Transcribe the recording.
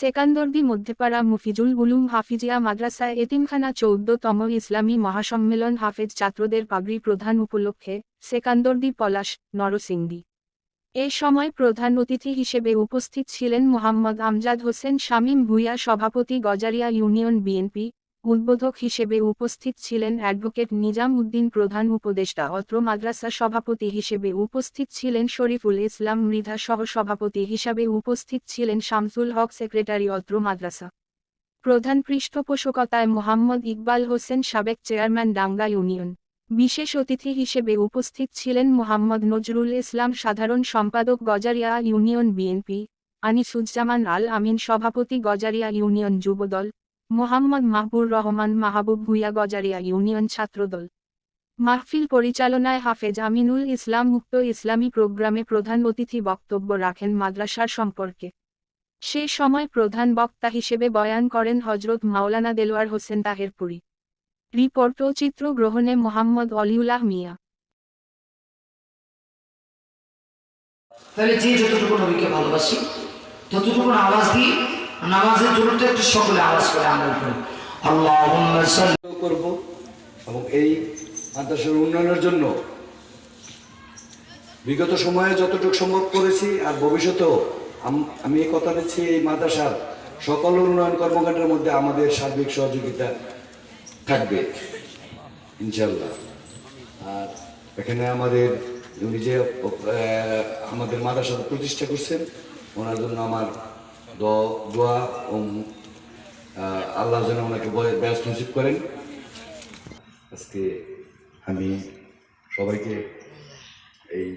সেকান্দর্দি মধ্যেপাড়া মুফিজুল উলুম হাফিজিয়া মাদ্রাসায় এতিমখানা চৌদ্দতম ইসলামী মহাসম্মেলন হাফেজ ছাত্রদের পাগড়ি প্রধান উপলক্ষে সেকান্দর্দি পলাশ, নরসিংদী। এ সময় প্রধান অতিথি হিসেবে উপস্থিত ছিলেন মোহাম্মদ আমজাদ হোসেন শামীম ভুইয়া সভাপতি গজারিয়া ইউনিয়ন বিএনপি উদ্বোধক হিসেবে উপস্থিত ছিলেন অ্যাডভোকেট নিজাম উদ্দিন প্রধান উপদেষ্টা, অত্র মাদ্রাসা সভাপতি হিসেবে উপস্থিত ছিলেন শরীফুল ইসলাম মৃধা সহ সভাপতি হিসাবে উপস্থিত ছিলেন শামসুল হক সেক্রেটারি, অত্র মাদ্রাসা প্রধান পৃষ্ঠপোষকতায় মোহাম্মদ ইকবাল হোসেন, সাবেক চেয়ারম্যান ডাঙ্গা ইউনিয়ন। বিশেষ অতিথি হিসেবে উপস্থিত ছিলেন মোহাম্মদ নজরুল ইসলাম, সাধারণ সম্পাদক গজারিয়া ইউনিয়ন বিএনপি, আনিসুজ্জামান আল আমিন, সভাপতি গজারিয়া ইউনিয়ন যুবদল মোহাম্মদ মাহবুর রহমান মাহবুব ভুইয়া গজারিয়া ইউনিয়ন ছাত্রদল। মাহফিল পরিচালনায় হাফেজ আমিনুল ইসলাম মুক্ত ইসলামী প্রোগ্রামে প্রধান অতিথি বক্তব্য রাখেন মাদ্রাসার সম্পর্কে। সে সময় প্রধান বক্তা হিসেবে বয়ান করেন হজরত মাওলানা দেলোয়ার হোসেন তাহেরপুরি। রিপোর্ট ও চিত্র গ্রহণে মোহাম্মদ অলিউল্লাহ মিয়া। তাহলে যে যতটুকু নবীকে ভালোবাসি ততটুকু আওয়াজ দিই জন্য তো একটু সকলে আওয়াজ করে আমল করি। আল্লাহ করব এবং এই মাদ্রাসার উন্নয়নের জন্য বিগত সময়ে যতটুকু সম্ভব করেছি আর ভবিষ্যতেও আমি এই কথা দিচ্ছি, এই মাদ্রাসার সকল উন্নয়ন কর্মকাণ্ডের মধ্যে আমাদের সার্বিক সহযোগিতা থাকবে ইনশাল্লাহ আর এখানে আমাদের উনি যে আমাদের মাদ্রাসা প্রতিষ্ঠা করছেন, ওনার জন্য আমার দোয়া ওম আল্লাহ যেন ওনাকে বয়- ব্যস্ত নসিব করেন। আজকে আমি সবাইকে এই